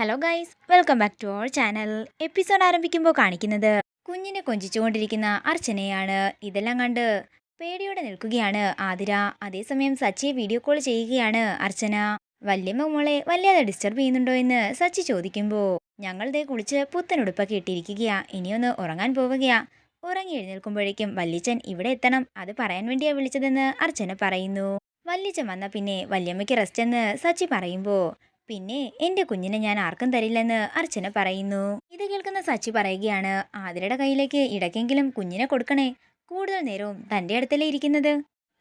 Hello guys welcome back to our channel episode ആരംഭിക്കുമ്പോൾ കാണിക്കുന്നത് കുഞ്ഞിനെ കൊഞ്ചിച്ചുകൊണ്ടിരിക്കുന്ന അർച്ചനയാണ്. ഇതെല്ലാം കണ്ട് പേടിയോടെ നിൽക്കുകയാണ് ആതിര. അതേസമയം സച്ചിയെ വീഡിയോ കോൾ ചെയ്യുകയാണ് അർച്ചന. വല്യമ്മ മോളെ വല്ലാതെ ഡിസ്റ്റർബ് ചെയ്യുന്നുണ്ടോ എന്ന് സച്ചി ചോദിക്കുമ്പോൾ ഞങ്ങൾ ദേ കുളിച്ച് പുത്തനുടുപ്പൊക്കെ ഇട്ടിരിക്കുകയാ. ഇനിയൊന്ന് ഉറങ്ങാൻ പോവുകയാ. ഉറങ്ങി എഴുന്നേൽക്കുമ്പോഴേക്കും വല്യച്ചൻ ഇവിടെ എത്തണം. അത് പറയാൻ വേണ്ടിയാ വിളിച്ചതെന്ന് അർച്ചന പറയുന്നു. വല്യച്ചൻ വന്ന പിന്നെ വല്യമ്മയ്ക്ക് റെസ്റ്റ് എന്ന് സച്ചി പറയുമ്പോൾ പിന്നെ എന്റെ കുഞ്ഞിനെ ഞാൻ ആർക്കും തരില്ലെന്ന് അർച്ചന പറയുന്നു. ഇത് കേൾക്കുന്ന സച്ചി പറയുകയാണ് ആതിരയുടെ കയ്യിലേക്ക് ഇടയ്ക്കെങ്കിലും കുഞ്ഞിനെ കൊടുക്കണേ. കൂടുതൽ നേരവും തന്റെ അടുത്തല്ലേ ഇരിക്കുന്നത്?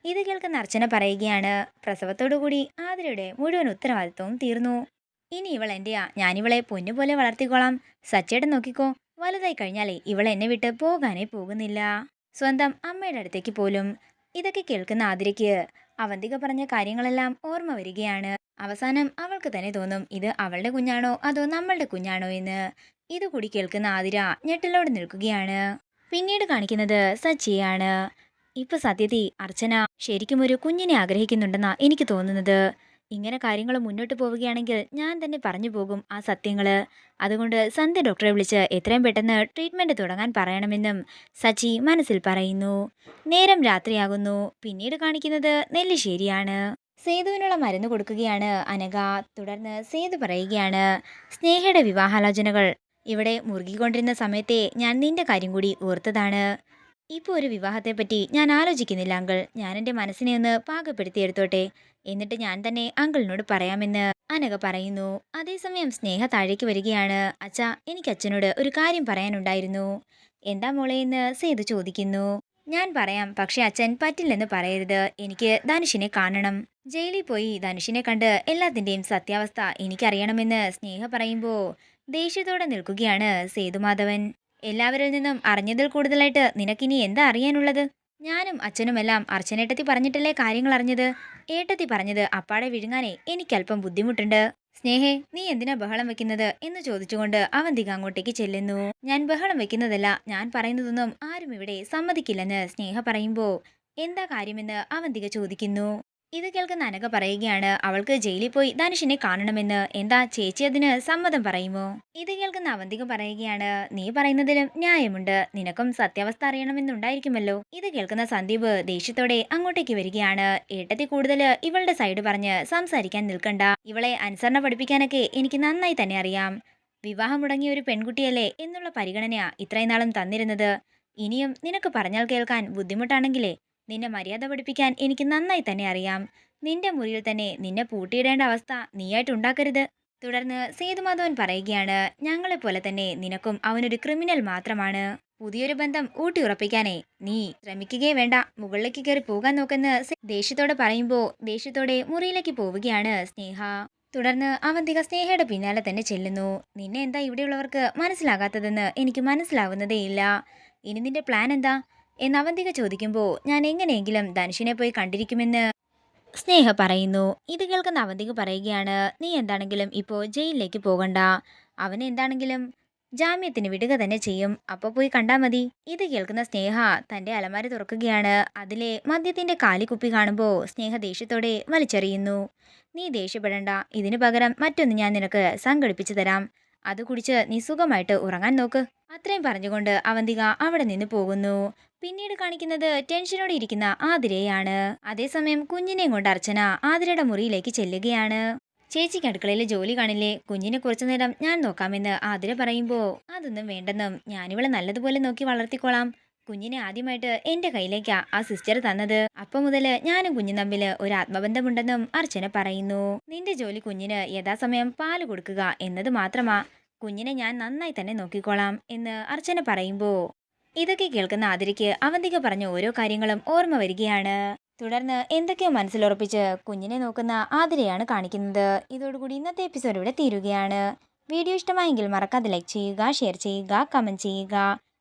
ഇത് കേൾക്കുന്ന അർച്ചന പറയുകയാണ് പ്രസവത്തോടുകൂടി ആതിരയുടെ മുഴുവൻ ഉത്തരവാദിത്വവും തീർന്നു. ഇനി ഇവൾ എന്റെയാ ഞാനിവളെ പൊന്നുപോലെ വളർത്തിക്കോളാം. സച്ചേട്ടൻ നോക്കിക്കോ വലുതായി കഴിഞ്ഞാലേ ഇവൾ എന്നെ വിട്ട് പോകാനേ പോകുന്നില്ല. സ്വന്തം അമ്മയുടെ അടുത്തേക്ക് പോലും. ഇതൊക്കെ കേൾക്കുന്ന ആതിരയ്ക്ക് അവന്തിക പറഞ്ഞ കാര്യങ്ങളെല്ലാം ഓർമ്മ വരികയാണ്. അവസാനം അവൾക്ക് തന്നെ തോന്നും ഇത് അവളുടെ കുഞ്ഞാണോ? അതോ നമ്മളുടെ കുഞ്ഞാണോ എന്ന്? ഇതുകൂടി കേൾക്കുന്ന ആതിര ഞെട്ടലോടെ നിൽക്കുകയാണ്. പിന്നീട് കാണിക്കുന്നത് സച്ചിയാണ് ഇപ്പൊ സത്യതി അർച്ചന ശരിക്കും ഒരു കുഞ്ഞിനെ ആഗ്രഹിക്കുന്നുണ്ടെന്നാ എനിക്ക് തോന്നുന്നത്. ഇങ്ങനെ കാര്യങ്ങൾ മുന്നോട്ട് പോവുകയാണെങ്കിൽ ഞാൻ തന്നെ പറഞ്ഞു പോകും ആ സത്യങ്ങൾ അതുകൊണ്ട് സന്ധ്യ ഡോക്ടറെ വിളിച്ച് എത്രയും പെട്ടെന്ന് ട്രീറ്റ്മെന്റ് തുടങ്ങാൻ പറയണമെന്നും സച്ചി മനസ്സിൽ പറയുന്നു. നേരം രാത്രിയാകുന്നു. പിന്നീട് കാണിക്കുന്നത് നെല്ലിശ്ശേരിയാണ്. സേതുവിനുള്ള മരുന്ന് കൊടുക്കുകയാണ് അനഘ. തുടർന്ന് സേതു പറയുകയാണ് സ്നേഹയുടെ വിവാഹാലോചനകൾ. ഇവിടെ മുറുകിക്കൊണ്ടിരുന്ന സമയത്തെ ഞാൻ നിന്റെ കാര്യം കൂടി ഓർത്തതാണ്. ഇപ്പോൾ ഒരു വിവാഹത്തെപ്പറ്റി ഞാൻ ആലോചിക്കുന്നില്ല അങ്കിൾ. ഞാൻ എന്റെ മനസ്സിനെ ഒന്ന് പാകപ്പെടുത്തിയെടുത്തോട്ടെ. എന്നിട്ട് ഞാൻ തന്നെ അങ്കിളിനോട് പറയാമെന്ന് അനഘ പറയുന്നു. അതേസമയം സ്നേഹ താഴേക്ക് വരികയാണ്. അച്ഛാ എനിക്ക് അച്ഛനോട് ഒരു കാര്യം പറയാനുണ്ടായിരുന്നു. എന്താ മോളെ എന്ന് സേതു ചോദിക്കുന്നു. ഞാൻ പറയാം പക്ഷേ അച്ഛൻ പറ്റില്ലെന്ന് പറയരുത്. എനിക്ക് ധനുഷിനെ കാണണം. ജയിലിൽ പോയി ധനുഷിനെ കണ്ട് എല്ലാത്തിന്റെയും സത്യാവസ്ഥ എനിക്കറിയണമെന്ന് സ്നേഹ പറയുമ്പോൾ ദേഷ്യത്തോടെ നിൽക്കുകയാണ് സേതുമാധവൻ. എല്ലാവരിൽ നിന്നും അറിഞ്ഞതിൽ കൂടുതലായിട്ട് നിനക്കിനി എന്താ അറിയാനുള്ളത്? ഞാനും അച്ഛനുമെല്ലാം അർച്ചനേട്ടത്തി പറഞ്ഞിട്ടല്ലേ കാര്യങ്ങൾ അറിഞ്ഞത്? ഏട്ടത്തി പറഞ്ഞത് അപ്പാടെ വിഴുങ്ങാനേ എനിക്കല്പം ബുദ്ധിമുട്ടുണ്ട്. സ്നേഹേ നീ എന്തിനാ ബഹളം വെക്കുന്നത്? എന്ന് ചോദിച്ചുകൊണ്ട് അവന്തിക അങ്ങോട്ടേക്ക് ചെല്ലുന്നു. ഞാൻ ബഹളം വെക്കുന്നതല്ല ഞാൻ പറയുന്നതൊന്നും ആരും ഇവിടെ സമ്മതിക്കില്ലെന്ന് സ്നേഹ പറയുമ്പോൾ എന്താ കാര്യമെന്ന് അവന്തിക ചോദിക്കുന്നു. ഇത് കേൾക്കുന്ന അനക പറയുകയാണ് അവൾക്ക് ജയിലിൽ പോയി ധനുഷിനെ കാണണമെന്ന്. എന്താ ചേച്ചി അതിന് സമ്മതം പറയുമോ? ഇത് കേൾക്കുന്ന അവന്തിക പറയുകയാണ് നീ പറയുന്നതിലും ന്യായമുണ്ട്. നിനക്കും സത്യാവസ്ഥ അറിയണമെന്നുണ്ടായിരിക്കുമല്ലോ. ഇത് കേൾക്കുന്ന സന്ദീപ് ദേഷ്യത്തോടെ അങ്ങോട്ടേക്ക് വരികയാണ് ഏട്ടത്തി കൂടുതൽ ഇവളുടെ സൈഡ് പറഞ്ഞ് സംസാരിക്കാൻ നിൽക്കണ്ട. ഇവളെ അനുസരണ പഠിപ്പിക്കാനൊക്കെ എനിക്ക് നന്നായി തന്നെ അറിയാം. വിവാഹം മുടങ്ങിയ ഒരു പെൺകുട്ടിയല്ലേ എന്നുള്ള പരിഗണനയാ ഇത്രയും നാളും തന്നിരുന്നത്. ഇനിയും നിനക്ക് പറഞ്ഞാൽ കേൾക്കാൻ ബുദ്ധിമുട്ടാണെങ്കിലേ നിന്നെ മര്യാദ പഠിപ്പിക്കാൻ എനിക്ക് നന്നായി തന്നെ അറിയാം. നിന്റെ മുറിയിൽ തന്നെ നിന്നെ പൂട്ടിയിടേണ്ട അവസ്ഥ നീയായിട്ട് ഉണ്ടാക്കരുത്. തുടർന്ന് സേതുമാധവൻ പറയുകയാണ് ഞങ്ങളെപ്പോലെ തന്നെ നിനക്കും അവനൊരു ക്രിമിനൽ മാത്രമാണ്. പുതിയൊരു ബന്ധം ഊട്ടിയുറപ്പിക്കാനേ നീ ശ്രമിക്കുകയേ വേണ്ട. മുകളിലേക്ക് കയറി പോകാൻ നോക്കെന്ന് ദേഷ്യത്തോടെ പറയുമ്പോൾ ദേഷ്യത്തോടെ മുറിയിലേക്ക് പോവുകയാണ് സ്നേഹ. തുടർന്ന് അവന്തിക സ്നേഹയുടെ പിന്നാലെ തന്നെ ചെല്ലുന്നു. നിന്നെ എന്താ ഇവിടെയുള്ളവർക്ക് മനസ്സിലാകാത്തതെന്ന് എനിക്ക് മനസ്സിലാവുന്നതേയില്ല. ഇനി നിന്റെ പ്ലാൻ എന്താ? എന്ന് അവന്തിക ചോദിക്കുമ്പോൾ ഞാൻ എങ്ങനെയെങ്കിലും ധനുഷിനെ പോയി കണ്ടിരിക്കുമെന്ന് സ്നേഹ പറയുന്നു. ഇത് കേൾക്കുന്ന അവന്തിക പറയുകയാണ് നീ എന്താണെങ്കിലും ഇപ്പോൾ ജയിലിലേക്ക് പോകണ്ട. അവൻ എന്താണെങ്കിലും ജാമ്യത്തിന് വിടുക തന്നെ ചെയ്യും. അപ്പോൾ പോയി കണ്ടാൽ മതി. ഇത് കേൾക്കുന്ന സ്നേഹ തന്റെ അലമാര തുറക്കുകയാണ്. അതിലെ മദ്യത്തിന്റെ കാലിക്കുപ്പി കാണുമ്പോൾ സ്നേഹ ദേഷ്യത്തോടെ വലിച്ചെറിയുന്നു. നീ ദേഷ്യപ്പെടണ്ട. ഇതിനു പകരം മറ്റൊന്ന് ഞാൻ നിനക്ക് സംഘടിപ്പിച്ചു തരാം. അത് കുടിച്ച് നീ സുഖമായിട്ട് ഉറങ്ങാൻ നോക്ക്. അത്രയും പറഞ്ഞുകൊണ്ട് അവന്തിക അവിടെ നിന്ന് പോകുന്നു. പിന്നീട് കാണിക്കുന്നത് ടെൻഷനോടെ ഇരിക്കുന്ന ആതിരയാണ്. അതേസമയം കുഞ്ഞിനെയും കൊണ്ട് അർച്ചന ആതിരയുടെ മുറിയിലേക്ക് ചെല്ലുകയാണ്. ചേച്ചിക്ക് അടുക്കളയിൽ ജോലി കാണില്ലേ? കുഞ്ഞിനെ കുറച്ചു നേരം ഞാൻ നോക്കാമെന്ന് ആതിര പറയുമ്പോൾ അതൊന്നും വേണ്ടെന്നും. ഞാനിവളെ നല്ലതുപോലെ നോക്കി വളർത്തിക്കോളാം. കുഞ്ഞിനെ ആദ്യമായിട്ട് എന്റെ കയ്യിലേക്കാ ആ സിസ്റ്റർ തന്നത്. അപ്പം മുതൽ ഞാനും കുഞ്ഞും തമ്മിൽ ഒരു ആത്മബന്ധമുണ്ടെന്നും അർച്ചന പറയുന്നു. നിന്റെ ജോലി കുഞ്ഞിന് യഥാസമയം പാൽ കൊടുക്കുക എന്നത് മാത്രമാ. കുഞ്ഞിനെ ഞാൻ നന്നായി തന്നെ നോക്കിക്കോളാം എന്ന് അർച്ചന പറയുമ്പോൾ ഇതൊക്കെ കേൾക്കുന്ന ആതിരയ്ക്ക് അവന്തിക പറഞ്ഞ ഓരോ കാര്യങ്ങളും ഓർമ്മ വരികയാണ്. തുടർന്ന് എന്തൊക്കെയോ മനസ്സിലുറപ്പിച്ച് കുഞ്ഞിനെ നോക്കുന്ന ആതിരയാണ് കാണിക്കുന്നത്. ഇതോടുകൂടി ഇന്നത്തെ എപ്പിസോഡ് ഇവിടെ തീരുകയാണ്. വീഡിയോ ഇഷ്ടമായെങ്കിൽ മറക്കാതെ ലൈക്ക് ചെയ്യുക ഷെയർ ചെയ്യുക കമന്റ് ചെയ്യുക.